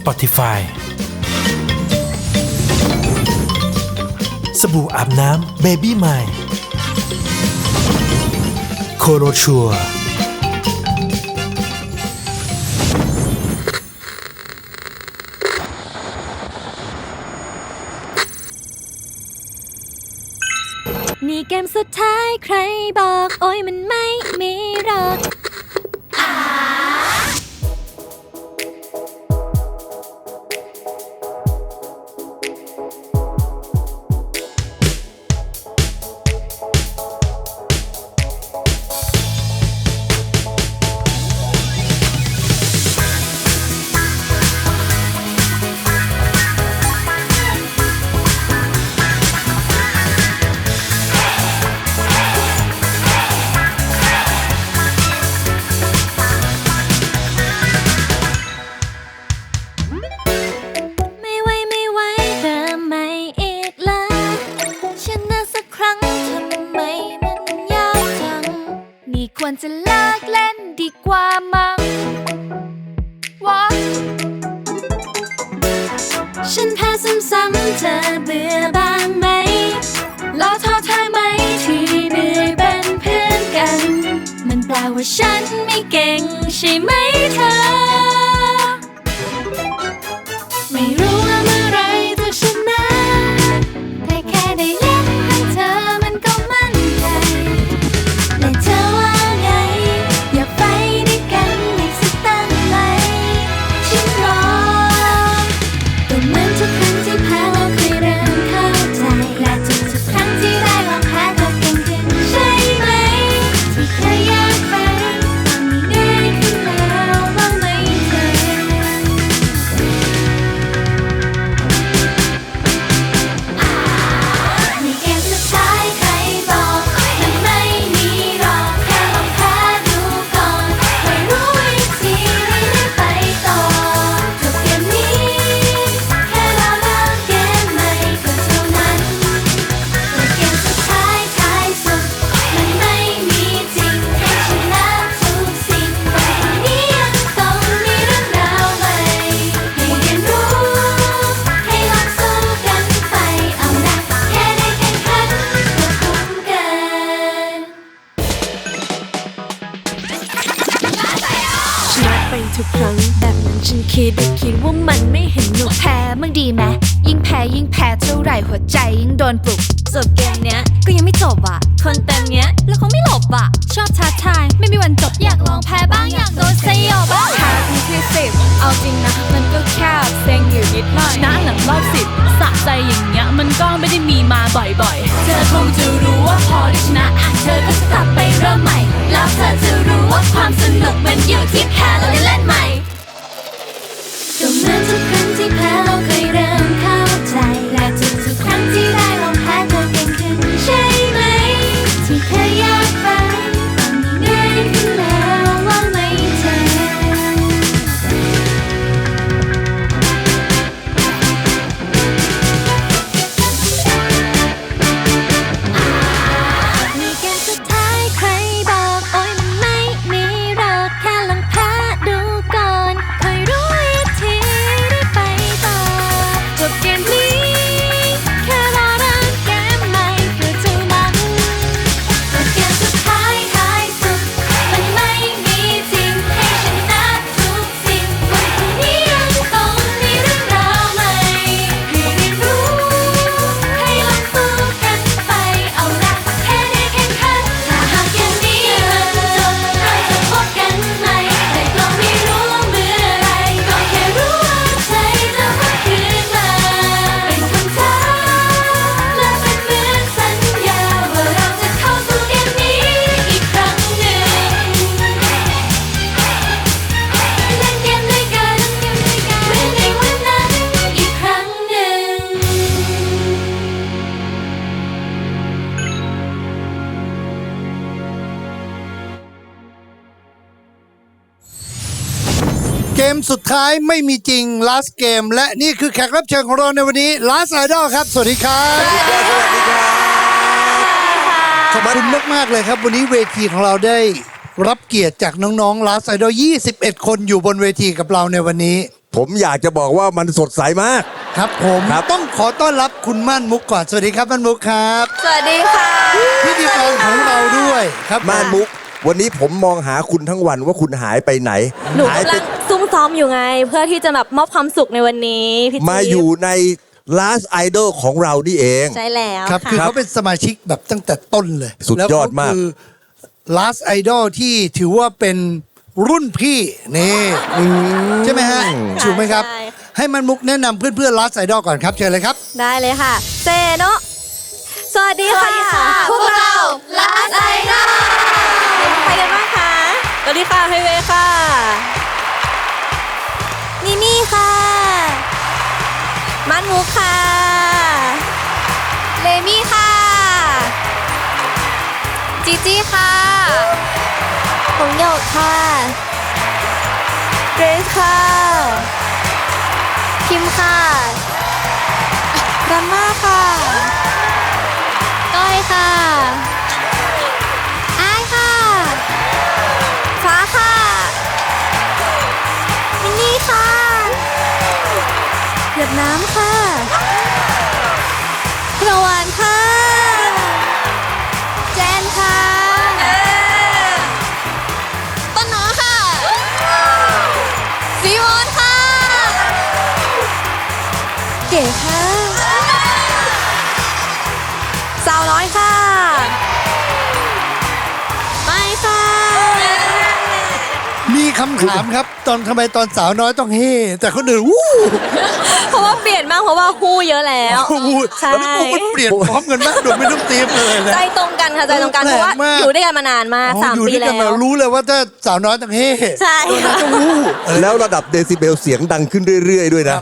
Spotify สบู่อาบน้ำ Baby m i โคโรชัวนี่เกมสุดท้ายใครบอก โอ้ยมันไม่มีหรอก นี่ ทุกครั้ง แบบนั้นฉันคิดแต่คิดว่ามันไม่เห็นหนุกแพ้มึงดีไหมยิ่งแพ้ยิ่งแพ้เท่าไหร่หัวใจยิ่งโดนปลุกจบเกมเนี้ยก็ยังไม่จบอะ คนเต็มเนี้ยแล้วเขาไม่หลบอะ ชอบท้าทายไม่มีวันจบอยากลองแพ้บ้างอยากโดนสยบบ้างแพ้เป็นที่สิบเอาจริงนะมันก็แค่เซ็งอยู่นิดหน่อยชนะหลังรอบสิบสะใจอย่างเงี้ยมันก็ไม่ได้มีมาบ่อยๆ เธอคงจะรู้ว่าพอได้ชนะอะเธอก็จะกลับไปเริ่มใหม่ แล้วเธอจะรู้ว่าความ เกมสุดท้ายไม่มีจริง last game และนี่คือแขกรับเชิญของเราในวันนี้ last idol ครับ สวัสดีครับขอบคุณมากๆเลยครับ วันนี้เวทีของเราได้รับเกียรติจากน้องๆ last idol 21 คนอยู่บนเวทีกับเราในวันนี้ ผมอยากจะบอกว่ามันสดใสมาก ครับผมครับต้องขอต้อนรับคุณม่านมุกก่อน สวัสดีครับม่านมุกครับ สวัสดีค่ะพิธีกรของเราด้วยครับม่านมุก วันนี้ผมมองหาคุณทั้งวันว่าคุณหายไปไหนหนูหายกำไปลังซุ่มซ้อมอยู่ไง เพื่อที่จะแบบมอบความสุขในวันนี้พี่จิ๊บมาอยู่ใน last idol ของเรานี่เอง ใช่แล้วครับ คือค่ะเขาเป็นสมาชิกแบบตั้งแต่ต้นเลยสุดยอดมาก แล้วเขคือ last idol ที่ถือว่าเป็นรุ่นพี่นี่ใช่ไหมฮะถูกไหมครับ ใช่ให้มันมุกแนะนำเพื่อนๆ last idol ก่อนครับเชิญเลยครับ ได้เลยค่ะเซโนะสวัสดีค่ะ พวกเรา ลาสไอดอ วัสดีค่ะไฮเวย์ค่ะนี่นี่ค่ะ มันมุกค่ะ เลมี่ค่ะ จีจี้ค่ะผมโยกค่ะเกรซค่ะ พิมค่ะรัมมาค่ะ ก้อยค่ะ น้ำค่ะประวานค่ะ แจนค่ะ ต้นหนอค่ะซีมอนค่ะ เก๋ค่ะ สาวน้อยค่ะ ไม่ค่ะ มีคำถามครับ ตอนทำไมตอนสาวน้อยต้องเฮแต่คนอื่นวู้เพ มากเพราะว่าฮู้เยอะแล้ววู้ใช่ แล้วพวกมันเปลี่ยนพร้อมกันมากโดยไม่ต้องเตรียมเลยนะ ใจตรงกันค่ะใจตรงกันแปลกเพราะว่ามาก อยู่ด้วยกันมานานมากอ๋อสามอยู่ปีด้วยแล้กันมาว รู้เลยว่าถ้าสาวน้อยต้องเฮ่ใช่ค่ะ ต้องวู้ แล้วระดับเดซิเบลเสียงดังขึ้นเรื่อย ๆ ด้วยนะ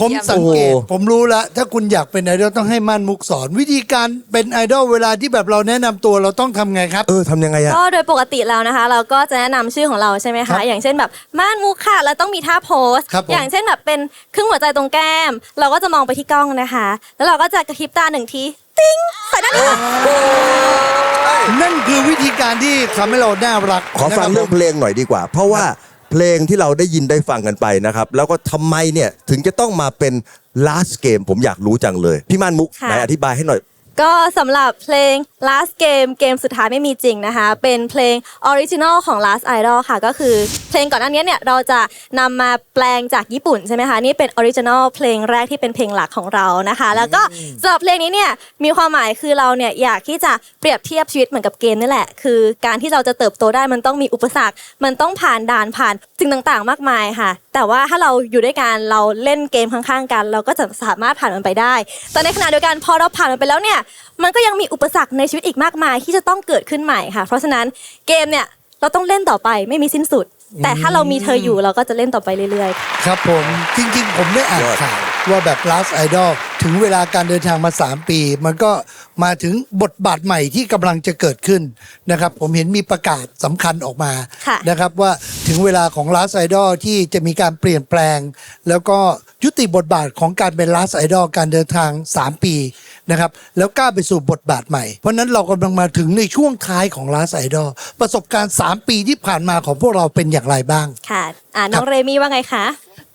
ผมสังเกตโอ้โหผมรู้แล้ว ถ้าคุณอยากเป็นไอดอลต้องให้ม่านมุกสอน วิธีการเป็นไอดอลเวลาที่แบบเราแนะนำตัวเราต้องทำไงครับ เออทำยังไงอะ ก็โดยปกติแล้วนะคะ เราก็จะแนะนำชื่อของเราใช่ไหมครัคะ บอย่างเช่นแบบม่านมุกค่ะแล้วต้องมีท่าโพสครับผม อย่างเช่นแบบเป็นครึ่งหัวใจตรงแก้ม เราก็จะมองไปที่กล้องนะคะ แล้วเราก็จะกระพริบตาหนึ่งทีติ้งใส่ด้านนี้ค่ะนั่นคือวิธีการที่ทำให้เราน่ารักขอฟังนะคบเรื่องเพลงหน่อยดีกว่า เพราะว่า เพลงที่เราได้ยินได้ฟังกันไปนะครับ แล้วก็ทำไมเนี่ยถึงจะต้องมาเป็น last game ผมอยากรู้จังเลย พี่ม่านมุกค่ะ ไหนอธิบายให้หน่อย ก็สำหรับเพลง last game เกมสุดท้ายไม่มีจริงนะคะ เป็นเพลงออริจินอลของ last idol ค่ะ ก็คือเพลงก่อนหน้านี้เนี่ยเราจะนำมาแปลงจากญี่ปุ่นใช่ไหมคะ นี่เป็นออริจินอลเพลงแรกที่เป็นเพลงหลักของเรานะคะ แล้วก็สำหรับเพลงนี้เนี่ยมีความหมายคือเราเนี่ยอยากที่จะเปรียบเทียบชีวิตเหมือนกับเกมนี่แหละ คือการที่เราจะเติบโตได้มันต้องมีอุปสรรค มันต้องผ่านด่านผ่านสิ่งต่างๆ มากมายค่ะ แต่ว่าถ้าเราอยู่ด้วยกันเราเล่นเกมข้างๆกัน เราก็จะสามารถผ่านมันไปได้ แต่ในขณะเดียวกันพอเราผ่านมันไปแล้วเนี่ยมันก็ยังมีอุปสรรคในชีวิตอีกมากมายที่จะต้องเกิดขึ้นใหม่ค่ะ เพราะฉะนั้นเกมเนี่ยเราต้องเล่นต่อไปไม่มีสิ้นสุด แต่ถ้าเรามีเธออยู่เราก็จะเล่นต่อไปเรื่อยๆ ครับผมจริง ๆ ผมได้อ่านยอดข่าวว่าแบบ last idol ถึงเวลาการเดินทางมา 3 ปี มันก็มาถึงบทบาทใหม่ที่กำลังจะเกิดขึ้นนะครับ ผมเห็นมีประกาศสำคัญออกมาค่ะนะครับว่าถึงเวลาของ last idol ที่จะมีการเปลี่ยนแปลง แล้วก็ยุติบทบาทของการเป็น last idol การเดินทาง 3 ปี นะครับแล้วก้าวไปสู่บทบาทใหม่ เพราะฉะนั้นเรากำลังมาถึงในช่วงท้ายของ last idol ประสบการณ์ 3 ปีที่ผ่านมาของพวกเราเป็นอย่างไรบ้าง ค่ะอ่าน้องเรมี่ว่าไงคะ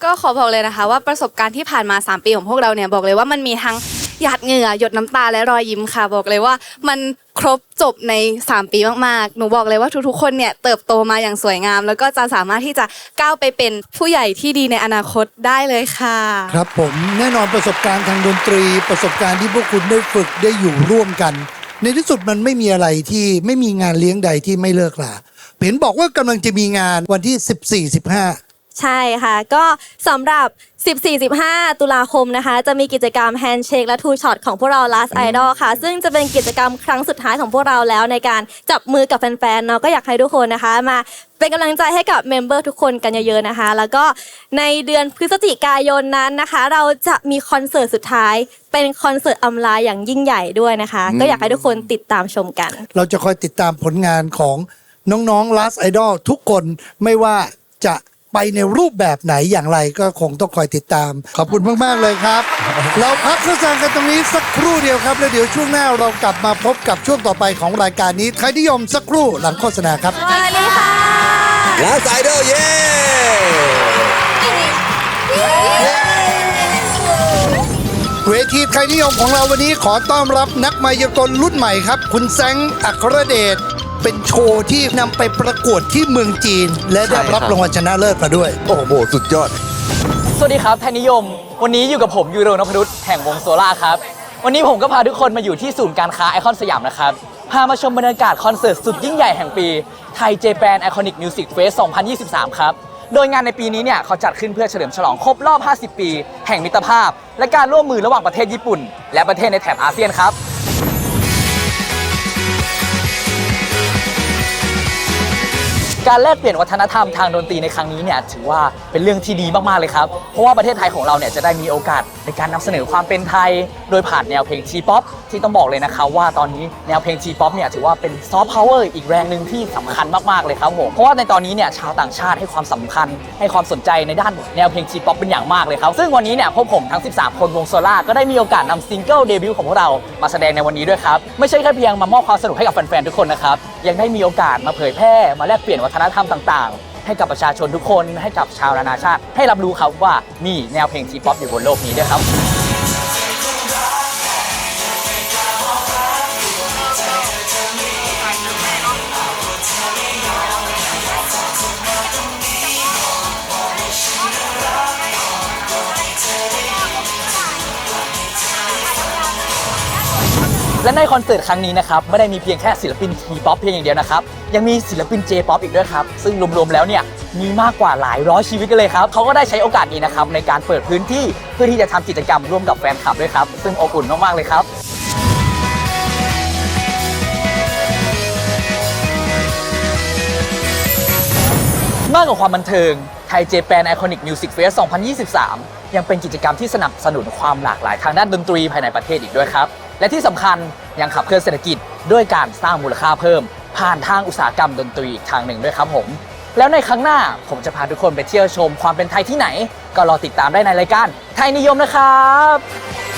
ก็ขอบอกเลยนะคะ ว่าประสบการณ์ที่ผ่านมา 3 ปีของพวกเราเนี่ยบอกเลยว่ามันมีทั้งหยาดเหงื่อหยดน้ำตาและรอยยิ้มค่ะ บอกเลยว่ามันครบจบใน 3 ปีมากๆ หนูบอกเลยว่าทุกๆ คนเนี่ยเติบโตมาอย่างสวยงาม แล้วก็จะสามารถที่จะก้าวไปเป็นผู้ใหญ่ที่ดีในอนาคตได้เลยค่ะ ครับผมแน่นอนประสบการณ์ทางดนตรี ประสบการณ์ที่พวกคุณได้ฝึกได้อยู่ร่วมกัน ในที่สุดมันไม่มีอะไรที่ไม่มีงานเลี้ยงใดที่ไม่เลิกลาเห็นบอกว่ากำลังจะมีงานวันที่ 14 15ใช่ค่ะ ก็สำหรับ 14-15 ตุลาคมนะคะ จะมีกิจกรรม Handshake และ Two Shot ของพวกเรา Last Idol ค่ะ ซึ่งจะเป็นกิจกรรมครั้งสุดท้ายของพวกเราแล้วในการจับมือกับแฟนๆเนาะก็อยากให้ทุกคนนะคะ มาเป็นกำลังใจให้กับเมมเบอร์ทุกคนกันเยอะๆนะคะ แล้วก็ในเดือนพฤศจิกายนนั้นนะคะ เราจะมีคอนเสิร์ตสุดท้าย เป็นคอนเสิร์ตอำลาอย่างยิ่งใหญ่ด้วยนะคะ ก็อยากให้ทุกคนติดตามชมกัน เราจะคอยติดตามผลงานของน้องๆ Last Idol ทุกคนไม่ว่าจะ ไปในรูปแบบไหนอย่างไรก็คงต้องคอยติดตาม ขอบคุณมาก ๆ เลยครับ เราพักโฆษณงกันตรงนี้สักครู่เดียวครับ แล้วเดี๋ยวช่วงหน้าเรากลับมาพบกับช่วงต่อไปของรายการนี้ใครนิยมสักครู่หลังโฆษณาครับสวัสดีค่ะลาสยเดอลเย่เวทีไทยนิยมของเราวันนี้ขอต้อนรับนักมายากลรุ่นใหม่ครับ คุณแซงอัครเดช เป็นโชว์ที่นำไปประกวดที่เมืองจีน และได้รับ รางวัลชนะเลิศมาด้วย โอ้โห สุดยอด สวัสดีครับไทยนิยม วันนี้อยู่กับผมยูโรนพรุษแห่งวงโซล่าครับ วันนี้ผมก็พาทุกคนมาอยู่ที่ศูนย์การค้าไอคอนสยามนะครับ พามาชมบรรยากาศคอนเสิร์ตสุดยิ่งใหญ่แห่งปีไทยเจแปนไอคอนิกมิวสิกเฟส2023 ครับ โดยงานในปีนี้เนี่ยเขาจัดขึ้นเพื่อเฉลิมฉลองครบรอบ 50 ปี แห่งมิตรภาพ และการร่วมมือระหว่างประเทศญี่ปุ่น และประเทศในแถบอาเซียนครับ การแลกเปลี่ยนวัฒนธรรมทางดนตรีในครั้งนี้เนี่ยถือว่าเป็นเรื่องที่ดีมากๆเลยครับ เพราะว่าประเทศไทยของเราเนี่ยจะได้มีโอกาสในการนำเสนอความเป็นไทย โดยผ่านแนวเพลงทีป๊อปที่ต้องบอกเลยนะครับว่าตอนนี้แนวเพลงทีป๊อปเนี่ยถือว่าเป็นซอฟต์พาวเวอร์อีกแรงหนึ่งที่สำคัญมากๆเลยครับผมเพราะว่าในตอนนี้เนี่ยชาวต่างชาติให้ความสำคัญ ให้ความสนใจในด้านแนวเพลงทีป๊อปเป็นอย่างมากเลยครับซึ่งวันนี้เนี่ยพวกผมทั้ง 13 คนวงโซล่าก็ได้มีโอกาสนำซิงเกิลเดบิวต์ของพวกเรามาแสดงในวันนี้ด้วยครับไม่ใช่แค่เพียงมามอบความสนุกให้กับแฟนๆทุกคนนะครับยังได้มีโอกาสมาเผยแพร่มาแลกเปลี่ยนวัฒนธรรมต่างๆ ให้กับประชาชนทุกคนให้กับชาวนานาชาติ ให้รับรู้ครับว่ามีแนวเพลงทีป๊อปอยู่บนโลกนี้ด้วยครับ และในคอนเสิร์ตครั้งนี้นะครับไม่ได้มีเพียงแค่ศิลปินทีป๊อปเพียงอย่างเดียวนะครับยังมีศิลปินเจป๊อปอีกด้วยครับ ซึ่งรวมๆแล้วเนี่ยมีมากกว่าหลายร้อยชีวิตกันเลยครับเขาก็ได้ใช้โอกาสนี้นะครับในการเปิดพื้นที่เพื่อที่จะทำกิจกรรมร่วมกับแฟนคลับด้วยครับ ซึ่งอบอุ่นมากๆเลยครับมากกว่าความบันเทิงไทยเจแปนไอคอนิกมิวสิกเฟส2023 ยังเป็นกิจกรรมที่สนับสนุนความหลากหลายทางด้านดนตรีภายในประเทศอีกด้วยครับ และที่สำคัญยังขับเคลื่อนเศรษฐกิจด้วยการสร้างมูลค่าเพิ่ม ผ่านทางอุตสาหกรรมดนตรีอีกทางหนึ่งด้วยครับผม แล้วในครั้งหน้าผมจะพาทุกคนไปเที่ยวชมความเป็นไทยที่ไหน ก็รอติดตามได้ในรายการไทยนิยมนะครับ